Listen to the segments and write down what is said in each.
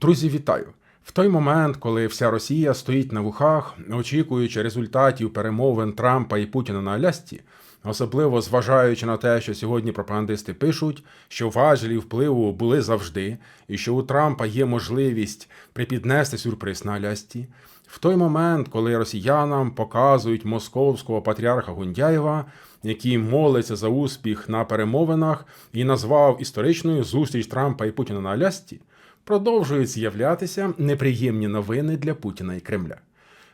Друзі, вітаю! В той момент, коли вся Росія стоїть на вухах, очікуючи результатів перемовин Трампа і Путіна на Алясці, особливо зважаючи на те, що сьогодні пропагандисти пишуть, що важелі впливу були завжди, і що у Трампа є можливість припіднести сюрприз на Алясці, в той момент, коли росіянам показують московського патріарха Гундяєва, який молиться за успіх на перемовинах і назвав історичною зустріч Трампа і Путіна на Алясці, продовжують з'являтися неприємні новини для Путіна і Кремля.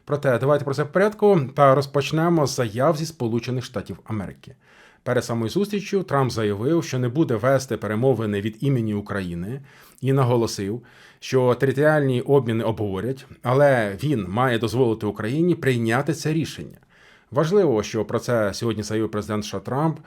Проте давайте про це в порядку та розпочнемо з заяв зі Сполучених Штатів Америки. Перед самою зустрічю Трамп заявив, що не буде вести перемовини від імені України, і наголосив, що територіальні обміни обговорять, але він має дозволити Україні прийняти це рішення. Важливо, що про це сьогодні заявив президент США Трамп,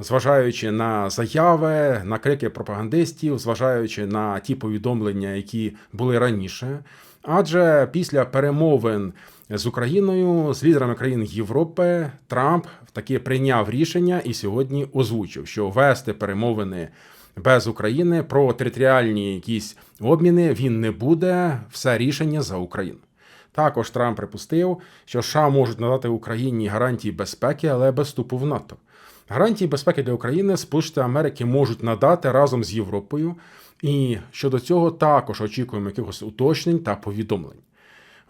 зважаючи на заяви, на крики пропагандистів, зважаючи на ті повідомлення, які були раніше. Адже після перемовин з Україною, з лідерами країн Європи, Трамп таки прийняв рішення і сьогодні озвучив, що вести перемовини без України про територіальні якісь обміни він не буде. Все рішення за Україну. Також Трамп припустив, що США можуть надати Україні гарантії безпеки, але без вступу в НАТО. Гарантії безпеки для України Сполучені Америки можуть надати разом з Європою, і щодо цього також очікуємо якихось уточнень та повідомлень.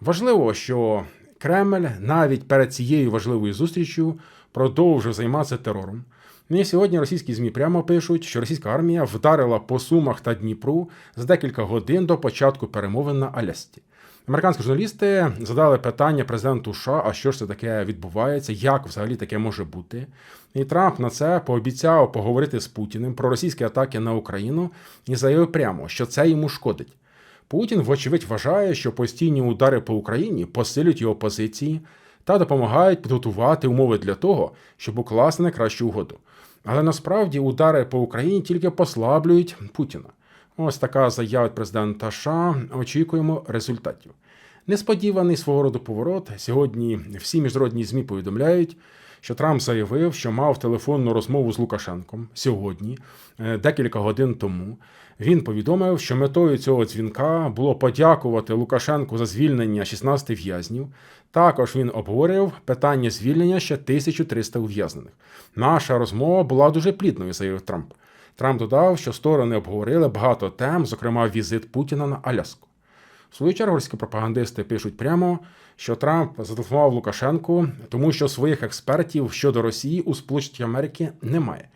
Важливо, що Кремль навіть перед цією важливою зустрічю продовжив займатися терором. І сьогодні російські ЗМІ прямо пишуть, що російська армія вдарила по Сумах та Дніпру за декілька годин до початку перемовин на Алясті. Американські журналісти задали питання президенту США, а що ж це таке відбувається, як взагалі таке може бути. І Трамп на це пообіцяв поговорити з Путіним про російські атаки на Україну і заявив прямо, що це йому шкодить. Путін, вочевидь, вважає, що постійні удари по Україні посилюють його позиції та допомагають підготувати умови для того, щоб укласти найкращу угоду. Але насправді удари по Україні тільки послаблюють Путіна. Ось така заява президента США. Очікуємо результатів. Несподіваний свого роду поворот. Сьогодні всі міжнародні ЗМІ повідомляють, що Трамп заявив, що мав телефонну розмову з Лукашенком сьогодні, е, декілька годин тому. Він повідомив, що метою цього дзвінка було подякувати Лукашенку за звільнення 16 в'язнів. Також він обговорив питання звільнення ще 1300 ув'язнених. Наша розмова була дуже плідною, заявив Трамп. Трамп додав, що сторони обговорили багато тем, зокрема візит Путіна на Аляску. В свою чергу російські пропагандисти пишуть прямо, що Трамп зателефонував Лукашенку, тому що своїх експертів щодо Росії у Сполучених Америки немає.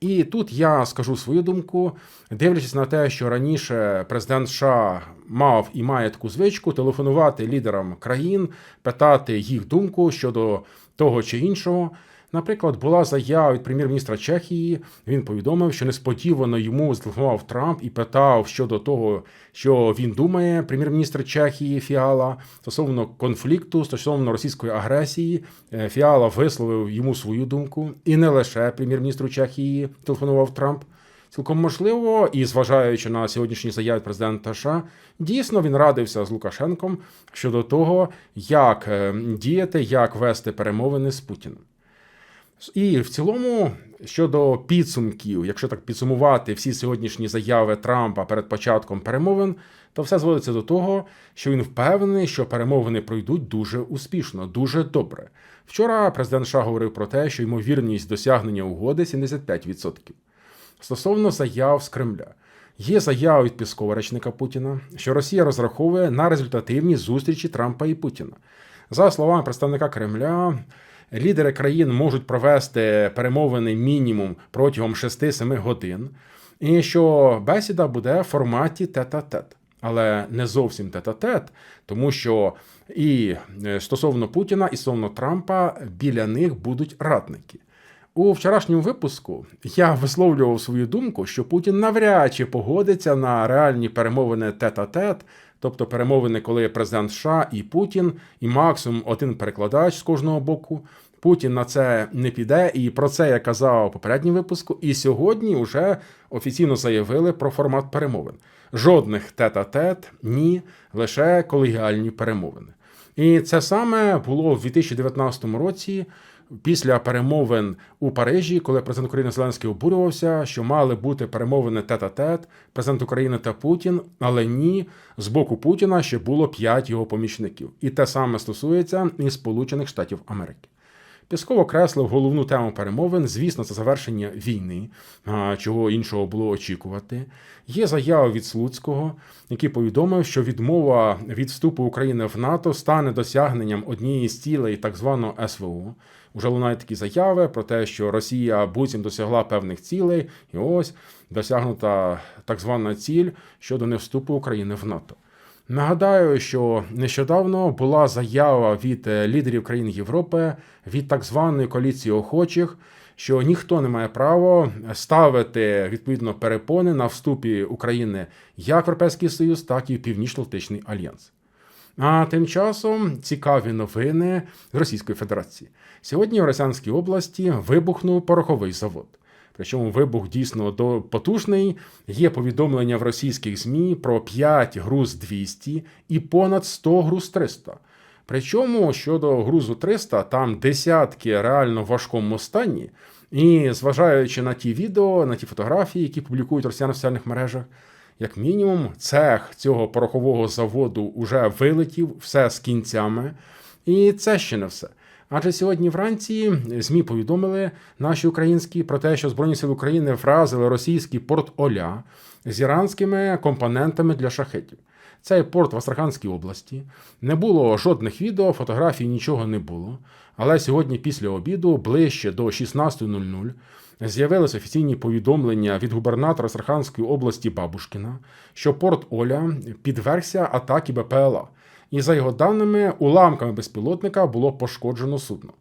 І тут я скажу свою думку, дивлячись на те, що раніше президент США мав і має таку звичку телефонувати лідерам країн, питати їх думку щодо того чи іншого. Наприклад, була заява від прем'єр-міністра Чехії. Він повідомив, що несподівано йому зателефонував Трамп і питав щодо того, що він думає, прем'єр-міністр Чехії Фіала стосовно конфлікту, стосовно російської агресії. Е, Фіала висловив йому свою думку, і не лише прем'єр-міністру Чехії телефонував Трамп. Цілком можливо, і зважаючи на сьогоднішні заяви президента США, дійсно він радився з Лукашенком щодо того, як е, діяти, як вести перемовини з Путіним. І в цілому, щодо підсумків, якщо так підсумувати всі сьогоднішні заяви Трампа перед початком перемовин, то все зводиться до того, що він впевнений, що перемовини пройдуть дуже успішно, дуже добре. Вчора президент США говорив про те, що ймовірність досягнення угоди 75%. Стосовно заяв з Кремля. Є заява від Піскова речника Путіна, що Росія розраховує на результативні зустрічі Трампа і Путіна. За словами представника Кремля, лідери країн можуть провести перемовини мінімум протягом 6-7 годин, і що бесіда буде в форматі тет-а-тет. Але не зовсім тет-а-тет, тому що і е, стосовно Путіна, і стосовно Трампа біля них будуть радники. У вчорашньому випуску я висловлював свою думку, що Путін навряд чи погодиться на реальні перемовини тет-а-тет, тобто перемовини, коли президент США і Путін, і максимум один перекладач з кожного боку. Путін на це не піде, і про це я казав у попередньому випуску. І сьогодні вже офіційно заявили про формат перемовин. Жодних тет-а-тет, ні, лише колегіальні перемовини. І це саме було в 2019 році після перемовин у Парижі, коли президент України Зеленський обурювався, що мали бути перемовини тет-а-тет, президент України та Путін, але ні, з боку Путіна ще було п'ять його помічників. І те саме стосується і Сполучених Штатів Америки. Пісков окреслив головну тему перемовин. Звісно, це завершення війни, чого іншого було очікувати. Є заява від Слуцького, який повідомив, що відмова від вступу України в НАТО стане досягненням однієї з цілей так званого СВО. Уже лунають такі заяви про те, що Росія буцім досягла певних цілей, і ось досягнута так звана ціль щодо невступу України в НАТО. Нагадаю, що нещодавно була заява від е, лідерів країн Європи від так званої коаліції охочих, що ніхто не має права ставити відповідно перепони на вступі України як в Європейський Союз, так і в Північно-Атлантичний альянс. А тим часом цікаві новини з Російської Федерації. Сьогодні в Росянській області вибухнув пороховий завод. Причому вибух дійсно потужний. Є повідомлення в російських ЗМІ про 5 груз 200 і понад 100 груз 300. Причому щодо грузу 300, там десятки реально в важкому стані. І зважаючи на ті відео, на ті фотографії, які публікують росіяни в соціальних мережах, як мінімум, цех цього порохового заводу вже вилетів, все з кінцями. І це ще не все. Адже сьогодні вранці ЗМІ повідомили наші українські про те, що Збройні сили України вразили російський порт Оля з іранськими компонентами для шахетів. Цей порт в Астраханській області. Не було жодних відео, фотографій, нічого не було. Але сьогодні, після обіду, ближче до 16.00, з'явилися офіційні повідомлення від губернатора Астраханської області Бабушкіна, що порт Оля підвергся атаки БПЛА. І за його даними, уламками безпілотника було пошкоджено судно.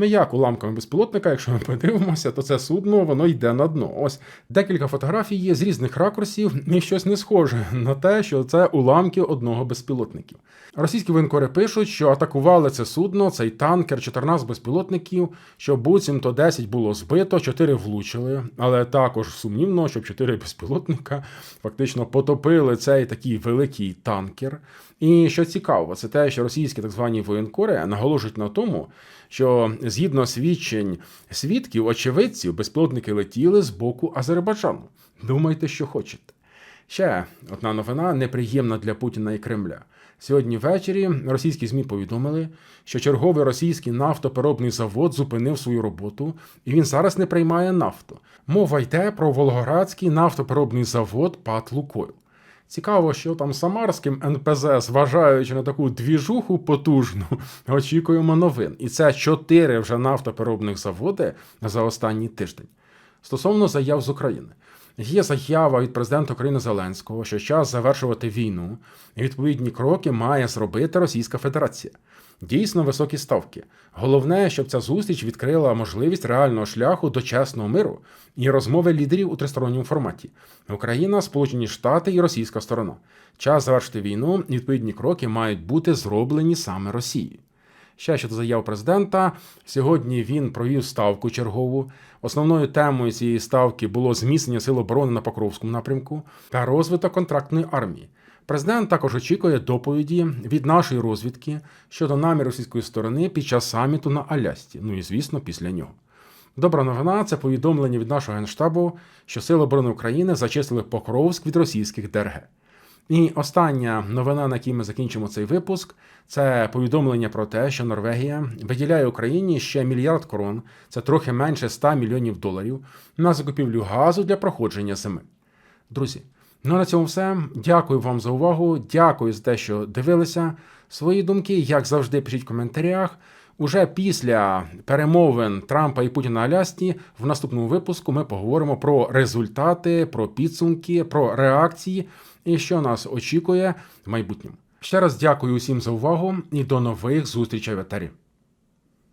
Ну як уламками безпілотника, якщо ми подивимося, то це судно воно йде на дно. Ось декілька фотографій є з різних ракурсів, і щось не схоже на те, що це уламки одного безпілотників. Російські воєнкори пишуть, що атакували це судно, цей танкер, 14 безпілотників, що буцімто 10 було збито, 4 влучили, але також сумнівно, щоб 4 безпілотника фактично потопили цей такий великий танкер. І що цікаво, це те, що російські так звані воєнкори наголошують на тому, що згідно свідчень свідків, очевидців, безпілотники летіли з боку Азербайджану. Думайте, що хочете. Ще одна новина неприємна для Путіна і Кремля. Сьогодні ввечері російські ЗМІ повідомили, що черговий російський нафтопереробний завод зупинив свою роботу, і він зараз не приймає нафту. Мова йде про Волгоградський нафтопереробний завод ПАТ Лукойл. Цікаво, що там Самарським НПЗ, зважаючи на таку двіжуху потужну, очікуємо новин. І це чотири вже нафтопереробних заводи за останній тиждень. Стосовно заяв з України. Є заява від президента України Зеленського, що час завершувати війну, і відповідні кроки має зробити Російська Федерація. Дійсно високі ставки. Головне, щоб ця зустріч відкрила можливість реального шляху до чесного миру і розмови лідерів у тристоронньому форматі: Україна, Сполучені Штати і російська сторона. Час завершити війну, і відповідні кроки мають бути зроблені саме Росією. Ще щодо заяв президента. Сьогодні він провів ставку чергову. Основною темою цієї ставки було зміцнення сил оборони на Покровському напрямку та розвиток контрактної армії. Президент також очікує доповіді від нашої розвідки щодо намір російської сторони під час саміту на Алясці. Ну і звісно, після нього. Добра новина це повідомлення від нашого генштабу, що Сили оборони України зачислили Покровськ від російських ДРГ. І остання новина, на якій ми закінчимо цей випуск, це повідомлення про те, що Норвегія виділяє Україні ще мільярд крон, це трохи менше 100 мільйонів доларів, на закупівлю газу для проходження зими. Друзі, ну на цьому все. Дякую вам за увагу. Дякую за те, що дивилися. Свої думки, як завжди, пишіть в коментарях. Уже після перемовин Трампа і Путіна Алясті в наступному випуску ми поговоримо про результати, про підсумки, про реакції і що нас очікує в майбутньому. Ще раз дякую усім за увагу і до нових зустрічей в етері.